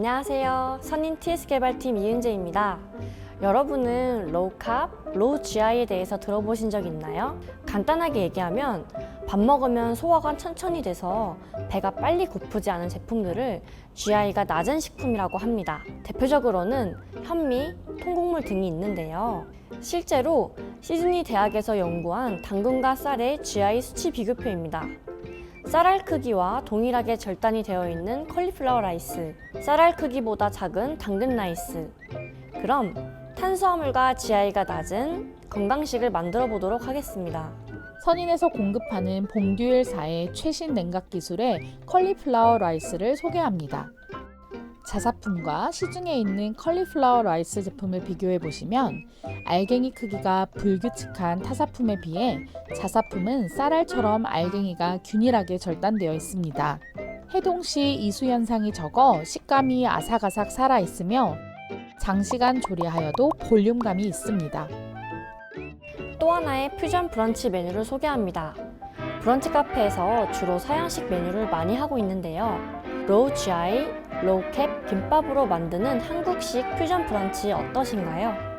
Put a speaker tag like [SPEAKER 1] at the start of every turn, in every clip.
[SPEAKER 1] 안녕하세요. 선인 TS 개발팀 이은재입니다. 여러분은 로우캅, 로우 GI에 대해서 들어보신 적 있나요? 간단하게 얘기하면 밥 먹으면 소화가 천천히 돼서 배가 빨리 고프지 않은 제품들을 GI가 낮은 식품이라고 합니다. 대표적으로는 현미, 통곡물 등이 있는데요. 실제로 시드니 대학에서 연구한 당근과 쌀의 GI 수치 비교표입니다. 쌀알 크기와 동일하게 절단이 되어 있는 컬리플라워 라이스, 쌀알 크기보다 작은 당근 라이스. 그럼 탄수화물과 GI가 낮은 건강식을 만들어 보도록 하겠습니다.
[SPEAKER 2] 선인에서 공급하는 봉듀엘사의 최신 냉각 기술의 컬리플라워 라이스를 소개합니다. 자사품과 시중에 있는 컬리플라워 라이스 제품을 비교해 보시면 알갱이 크기가 불규칙한 타사품에 비해 자사품은 쌀알처럼 알갱이가 균일하게 절단되어 있습니다. 해동 시 이수 현상이 적어 식감이 아삭아삭 살아 있으며 장시간 조리하여도 볼륨감이 있습니다.
[SPEAKER 1] 또 하나의 퓨전 브런치 메뉴를 소개합니다. 브런치 카페에서 주로 서양식 메뉴를 많이 하고 있는데요. 로우 GI, 로우 캡 김밥으로 만드는 한국식 퓨전 브런치 어떠신가요?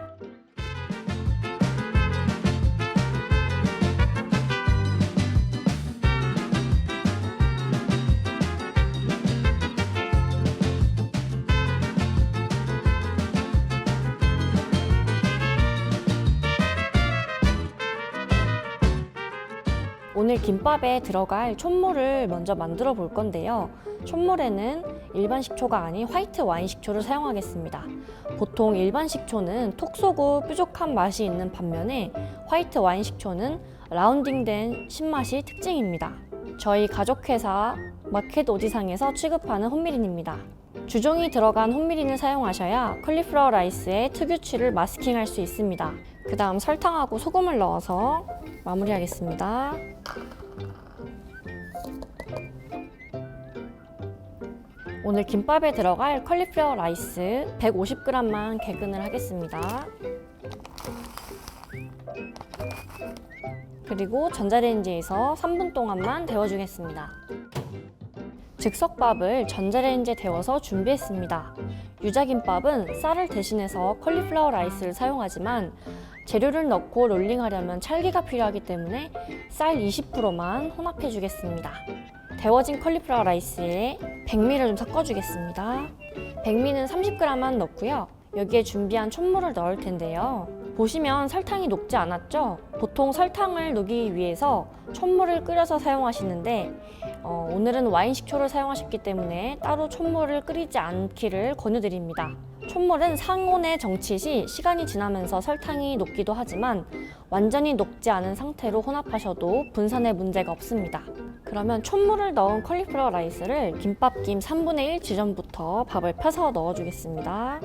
[SPEAKER 1] 오늘 김밥에 들어갈 촛물을 먼저 만들어 볼 건데요. 촛물에는 일반 식초가 아닌 화이트 와인 식초를 사용하겠습니다. 보통 일반 식초는 톡 쏘고 뾰족한 맛이 있는 반면에 화이트 와인 식초는 라운딩된 신맛이 특징입니다. 저희 가족회사 마켓 오지상에서 취급하는 혼미린입니다. 주종이 들어간 혼미린을 사용하셔야 컬리플라워 라이스의 특유취를 마스킹할 수 있습니다. 그 다음 설탕하고 소금을 넣어서 마무리하겠습니다. 오늘 김밥에 들어갈 컬리플라워 라이스 150g만 개근을 하겠습니다. 그리고 전자레인지에서 3분 동안만 데워주겠습니다. 즉석밥을 전자레인지에 데워서 준비했습니다. 유자김밥은 쌀을 대신해서 컬리플라워 라이스를 사용하지만 재료를 넣고 롤링하려면 찰기가 필요하기 때문에 쌀 20%만 혼합해 주겠습니다. 데워진 컬리플라워 라이스에 백미를 좀 섞어주겠습니다. 백미는 30g만 넣고요. 여기에 준비한 촛물을 넣을 텐데요. 보시면 설탕이 녹지 않았죠? 보통 설탕을 녹이기 위해서 촛물을 끓여서 사용하시는데 어, 오늘은 와인 식초를 사용하셨기 때문에 따로 촛물을 끓이지 않기를 권유드립니다. 촛물은 상온에 정치 시 시간이 지나면서 설탕이 녹기도 하지만 완전히 녹지 않은 상태로 혼합하셔도 분산에 문제가 없습니다. 그러면 촛물을 넣은 컬리플라워 라이스를 김밥김 3분의 1 지점부터 밥을 펴서 넣어주겠습니다.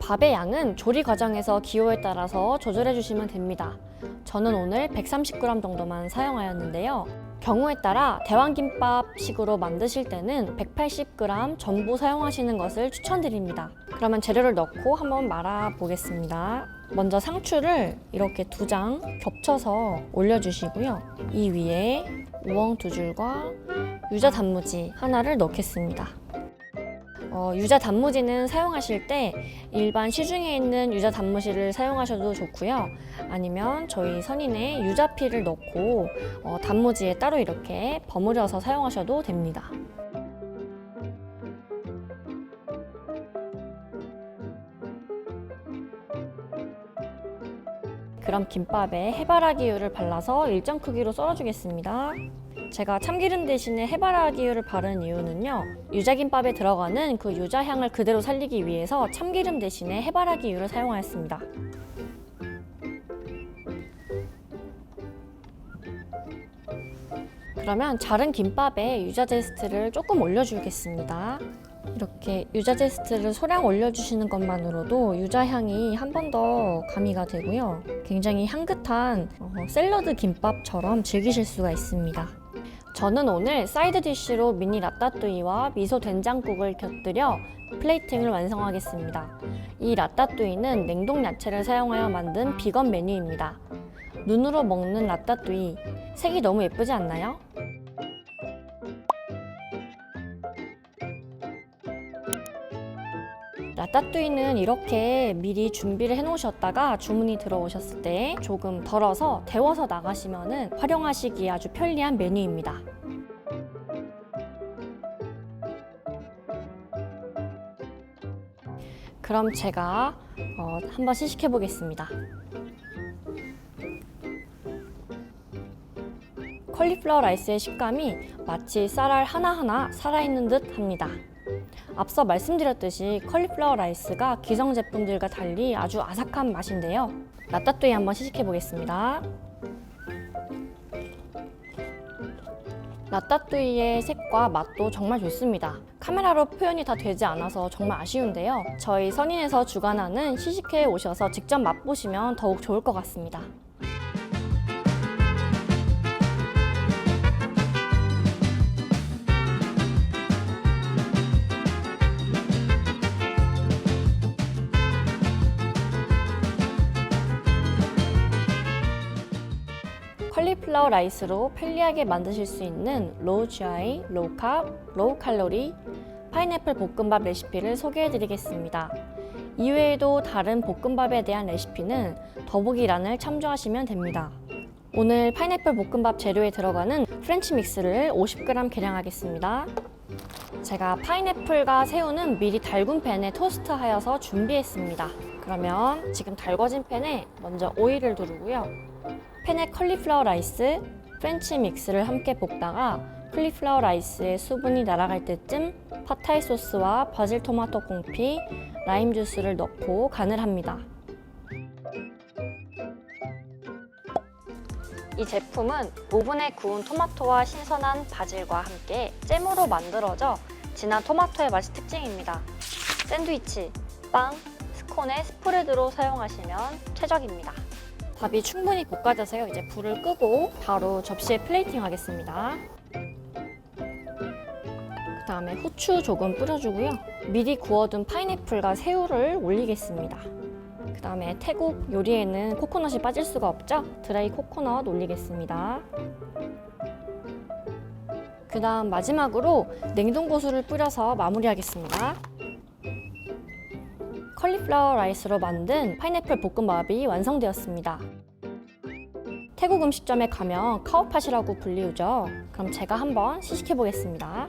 [SPEAKER 1] 밥의 양은 조리 과정에서 기호에 따라서 조절해 주시면 됩니다. 저는 오늘 130g 정도만 사용하였는데요. 경우에 따라 대왕김밥식으로 만드실 때는 180g 전부 사용하시는 것을 추천드립니다. 그러면 재료를 넣고 한번 말아 보겠습니다. 먼저 상추를 이렇게 두 장 겹쳐서 올려주시고요. 이 위에 우엉 두 줄과 유자 단무지 하나를 넣겠습니다. 어, 유자 단무지는 사용하실 때 일반 시중에 있는 유자 단무지를 사용하셔도 좋고요. 아니면 저희 선인의 유자피를 넣고 어, 단무지에 따로 이렇게 버무려서 사용하셔도 됩니다. 그럼 김밥에 해바라기유를 발라서 일정 크기로 썰어주겠습니다. 제가 참기름 대신에 해바라기유를 바른 이유는요. 유자김밥에 들어가는 그 유자향을 그대로 살리기 위해서 참기름 대신에 해바라기유를 사용하였습니다. 그러면 자른 김밥에 유자 제스트를 조금 올려주겠습니다. 이렇게 유자 제스트를 소량 올려주시는 것만으로도 유자 향이 한 번 더 가미가 되고요. 굉장히 향긋한 어, 샐러드 김밥처럼 즐기실 수가 있습니다. 저는 오늘 사이드 디쉬로 미니 라따뚜이와 미소 된장국을 곁들여 플레이팅을 완성하겠습니다. 이 라따뚜이는 냉동 야채를 사용하여 만든 비건 메뉴입니다. 눈으로 먹는 라따뚜이 색이 너무 예쁘지 않나요? 라따뚜이는 이렇게 미리 준비를 해 놓으셨다가 주문이 들어오셨을 때 조금 덜어서 데워서 나가시면 활용하시기에 아주 편리한 메뉴입니다. 그럼 제가 어, 한번 시식해 보겠습니다. 컬리플라워 라이스의 식감이 마치 쌀알 하나하나 살아있는 듯 합니다. 앞서 말씀드렸듯이 컬리플라워 라이스가 기성 제품들과 달리 아주 아삭한 맛인데요. 라따뚜이 한번 시식해 보겠습니다. 라따뚜이의 색과 맛도 정말 좋습니다. 카메라로 표현이 다 되지 않아서 정말 아쉬운데요. 저희 선인에서 주관하는 시식회에 오셔서 직접 맛보시면 더욱 좋을 것 같습니다. 컬리플라워 라이스로 편리하게 만드실 수 있는 로우 GI, 로우 캅, 로우 칼로리 파인애플 볶음밥 레시피를 소개해 드리겠습니다. 이외에도 다른 볶음밥에 대한 레시피는 더보기란을 참조하시면 됩니다. 오늘 파인애플 볶음밥 재료에 들어가는 프렌치 믹스를 50g 계량하겠습니다. 제가 파인애플과 새우는 미리 달군 팬에 토스트하여서 준비했습니다. 그러면 지금 달궈진 팬에 먼저 오일을 두르고요. 팬에 컬리플라워 라이스, 프렌치 믹스를 함께 볶다가 컬리플라워 라이스의 수분이 날아갈 때쯤 파타이 소스와 바질 토마토 콩피, 라임 주스를 넣고 간을 합니다. 이 제품은 오븐에 구운 토마토와 신선한 바질과 함께 잼으로 만들어져 진한 토마토의 맛이 특징입니다. 샌드위치, 빵, 스콘에 스프레드로 사용하시면 최적입니다. 밥이 충분히 볶아져서요. 이제 불을 끄고 바로 접시에 플레이팅 하겠습니다. 그 다음에 후추 조금 뿌려주고요. 미리 구워둔 파인애플과 새우를 올리겠습니다. 그 다음에 태국 요리에는 코코넛이 빠질 수가 없죠. 드라이 코코넛 올리겠습니다. 그 다음 마지막으로 냉동 고수를 뿌려서 마무리하겠습니다. 컬리플라워 라이스로 만든 파인애플 볶음밥이 완성되었습니다. 태국 음식점에 가면 카오팟이라고 불리우죠. 그럼 제가 한번 시식해 보겠습니다.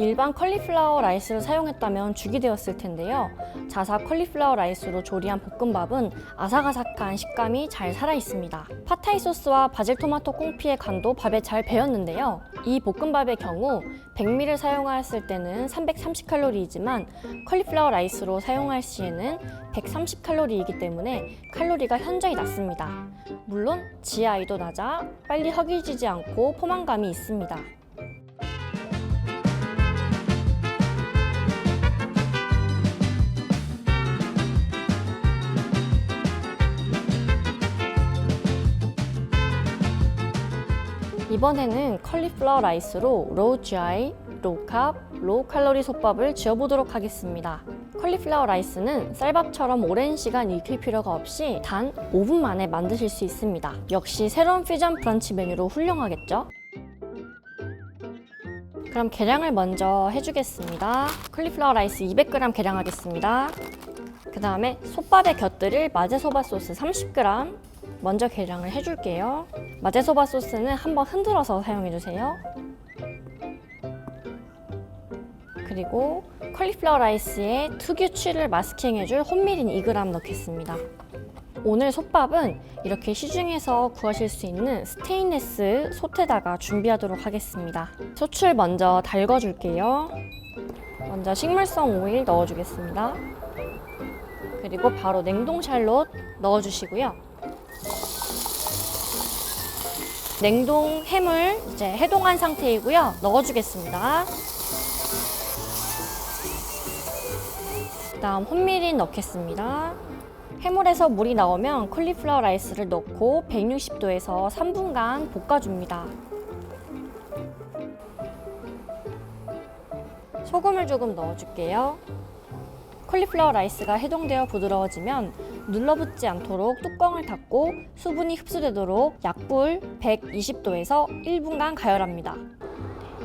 [SPEAKER 1] 일반 컬리플라워 라이스를 사용했다면 죽이 되었을 텐데요. 자사 컬리플라워 라이스로 조리한 볶음밥은 아삭아삭한 식감이 잘 살아 있습니다. 파타이 소스와 바질 토마토 꽁피의 간도 밥에 잘 배었는데요. 이 볶음밥의 경우 100ml를 사용하였을 때는 330칼로리이지만 컬리플라워 라이스로 사용할 시에는 130칼로리이기 때문에 칼로리가 현저히 낮습니다. 물론 GI도 낮아 빨리 허기지지 않고 포만감이 있습니다. 이번에는 컬리플라워 라이스로 로우 GI, 로우 캅, 로우 칼로리 솥밥을 지어보도록 하겠습니다. 컬리플라워 라이스는 쌀밥처럼 오랜 시간 익힐 필요가 없이 단 5분 만에 만드실 수 있습니다. 역시 새로운 퓨전 브런치 메뉴로 훌륭하겠죠? 그럼 계량을 먼저 해주겠습니다. 컬리플라워 라이스 200g 계량하겠습니다. 그 다음에 솥밥에 곁들일 마제소바 소스 30g 먼저 계량을 해줄게요. 마제소바 소스는 한번 흔들어서 사용해주세요. 그리고 컬리플라워 라이스에 특유취를 마스킹해줄 혼미린 2g 넣겠습니다. 오늘 솥밥은 이렇게 시중에서 구하실 수 있는 스테인레스 솥에다가 준비하도록 하겠습니다. 소출 먼저 달궈줄게요. 먼저 식물성 오일 넣어주겠습니다. 그리고 바로 냉동 샬롯 넣어주시고요. 냉동 햄을 이제 해동한 상태이고요. 넣어주겠습니다. 그다음 혼미린 넣겠습니다. 해물에서 물이 나오면 컬리플라워 라이스를 넣고 160도에서 3분간 볶아줍니다. 소금을 조금 넣어줄게요. 컬리플라워 라이스가 해동되어 부드러워지면 눌러붙지 않도록 뚜껑을 닫고 수분이 흡수되도록 약불 120도에서 1분간 가열합니다.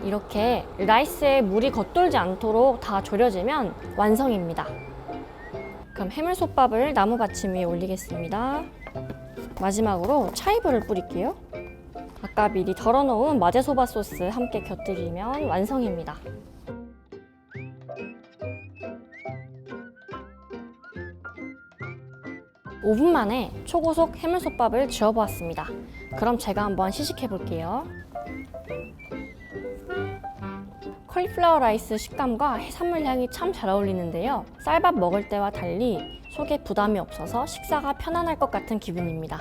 [SPEAKER 1] 이렇게 라이스에 물이 겉돌지 않도록 다 졸여지면 완성입니다. 그럼 해물솥밥을 나무 받침 위에 올리겠습니다. 마지막으로 차이브를 뿌릴게요. 아까 미리 덜어놓은 마제소바 소스 함께 곁들이면 완성입니다. (5분) 만에 초고속 해물솥밥을 지어보았습니다. 그럼 제가 한번 시식해 볼게요. 컬리플라워 라이스 식감과 해산물 향이 참 잘 어울리는데요. 쌀밥 먹을 때와 달리 속에 부담이 없어서 식사가 편안할 것 같은 기분입니다.